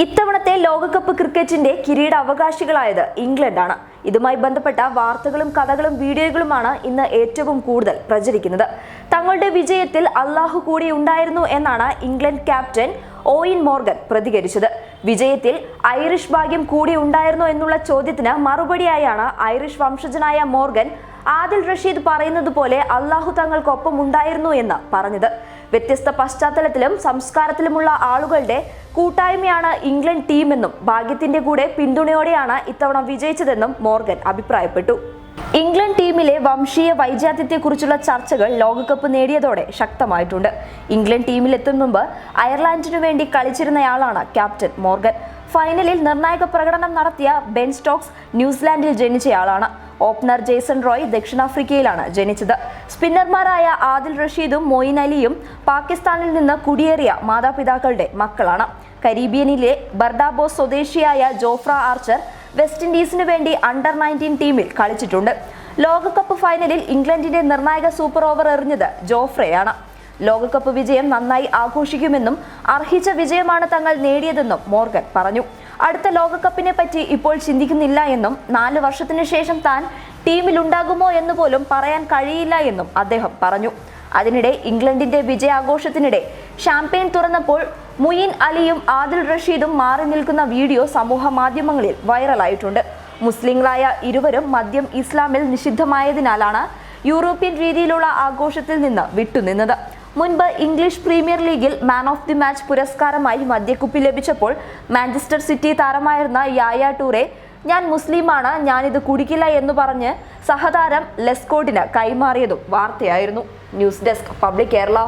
ഇത്തവണത്തെ ലോകകപ്പ് ക്രിക്കറ്റിന്റെ കിരീട അവകാശികളായത് ഇംഗ്ലണ്ടാണ്. ഇതുമായി ബന്ധപ്പെട്ട വാർത്തകളും കഥകളും വീഡിയോകളുമാണ് ഇന്ന് ഏറ്റവും കൂടുതൽ പ്രചരിക്കുന്നത്. തങ്ങളുടെ വിജയത്തിൽ അള്ളാഹു കൂടി ഉണ്ടായിരുന്നു എന്നാണ് ഇംഗ്ലണ്ട് ക്യാപ്റ്റൻ ഓയിൻ മോർഗൻ പ്രതികരിച്ചത്. വിജയത്തിൽ ഐറിഷ് ഭാഗ്യം കൂടി ഉണ്ടായിരുന്നു എന്നുള്ള ചോദ്യത്തിന് മറുപടിയായാണ് ഐറിഷ് വംശജനായ മോർഗൻ ആദിൽ റഷീദ് പറയുന്നത് പോലെ അള്ളാഹു തങ്ങൾക്കൊപ്പം ഉണ്ടായിരുന്നു എന്ന് പറഞ്ഞത്. വ്യത്യസ്ത പശ്ചാത്തലത്തിലും സംസ്കാരത്തിലുമുള്ള ആളുകളുടെ കൂട്ടായ്മയാണ് ഇംഗ്ലണ്ട് ടീമെന്നും ഭാഗ്യത്തിന്റെ കൂടെ പിന്തുണയോടെയാണ് ഇത്തവണ വിജയിച്ചതെന്നും മോർഗൻ അഭിപ്രായപ്പെട്ടു. ഇംഗ്ലണ്ട് ടീമിലെ വംശീയ വൈജാത്യത്തെക്കുറിച്ചുള്ള ചർച്ചകൾ ലോകകപ്പ് നേടിയതോടെ ശക്തമായിട്ടുണ്ട്. ഇംഗ്ലണ്ട് ടീമിലെത്തും മുമ്പ് അയർലാൻഡിനു വേണ്ടി കളിച്ചിരുന്നയാളാണ് ക്യാപ്റ്റൻ മോർഗൻ. ഫൈനലിൽ നിർണായക പ്രകടനം നടത്തിയ ബെൻ സ്റ്റോക്സ് ന്യൂസിലാൻഡിൽ ജനിച്ചയാളാണ്. ഓപ്പണർ ജേസൺ റോയ് ദക്ഷിണാഫ്രിക്കയിലാണ് ജനിച്ചത്. സ്പിന്നർമാരായ ആദിൽ റഷീദും മൊയിൻ അലിയും പാകിസ്ഥാനിൽ നിന്ന് കുടിയേറിയ മാതാപിതാക്കളുടെ മക്കളാണ്. കരീബിയനിലെ ബർദാബോ സ്വദേശിയായ ജോഫ്ര ആർച്ചർ വെസ്റ്റ് ഇൻഡീസിനു വേണ്ടി അണ്ടർ നയന്റീൻ ടീമിൽ കളിച്ചിട്ടുണ്ട്. ലോകകപ്പ് ഫൈനലിൽ ഇംഗ്ലണ്ടിന്റെ നിർണായക സൂപ്പർ ഓവർ എറിഞ്ഞത് ജോഫ്രയാണ്. ലോകകപ്പ് വിജയം നന്നായി ആഘോഷിക്കുമെന്നും അർഹിച്ച വിജയമാണ് തങ്ങൾ നേടിയതെന്നും മോർഗൻ പറഞ്ഞു. അടുത്ത ലോകകപ്പിനെ പറ്റി ഇപ്പോൾ ചിന്തിക്കുന്നില്ല എന്നും നാല് വർഷത്തിനു ശേഷം താൻ ടീമിലുണ്ടാകുമോ എന്ന് പോലും പറയാൻ കഴിയില്ല എന്നും അദ്ദേഹം പറഞ്ഞു. അതിനിടെ ഇംഗ്ലണ്ടിന്റെ വിജയാഘോഷത്തിനിടെ ഷാമ്പയിൻ തുറന്നപ്പോൾ മുയിൻ അലിയും ആദിൽ റഷീദും മാറി നിൽക്കുന്ന വീഡിയോ സമൂഹ മാധ്യമങ്ങളിൽ വൈറലായിട്ടുണ്ട്. മുസ്ലിങ്ങളായ ഇരുവരും മദ്യം ഇസ്ലാമിൽ നിഷിദ്ധമായതിനാലാണ് യൂറോപ്യൻ രീതിയിലുള്ള ആഘോഷത്തിൽ നിന്ന് വിട്ടുനിന്നത്. മുൻപ് ഇംഗ്ലീഷ് പ്രീമിയർ ലീഗിൽ മാൻ ഓഫ് ദി മാച്ച് പുരസ്കാരമായി മദ്യക്കുപ്പി ലഭിച്ചപ്പോൾ മാഞ്ചസ്റ്റർ സിറ്റി താരമായിരുന്ന യായ ടൂറെ ഞാൻ മുസ്ലിമാണ് ഞാനിത് കുടിക്കില്ല എന്ന് പറഞ്ഞ് സഹതാരം ലെസ്കോട്ടിന് കൈമാറിയതും വാർത്തയായിരുന്നു. News desk public Kerala.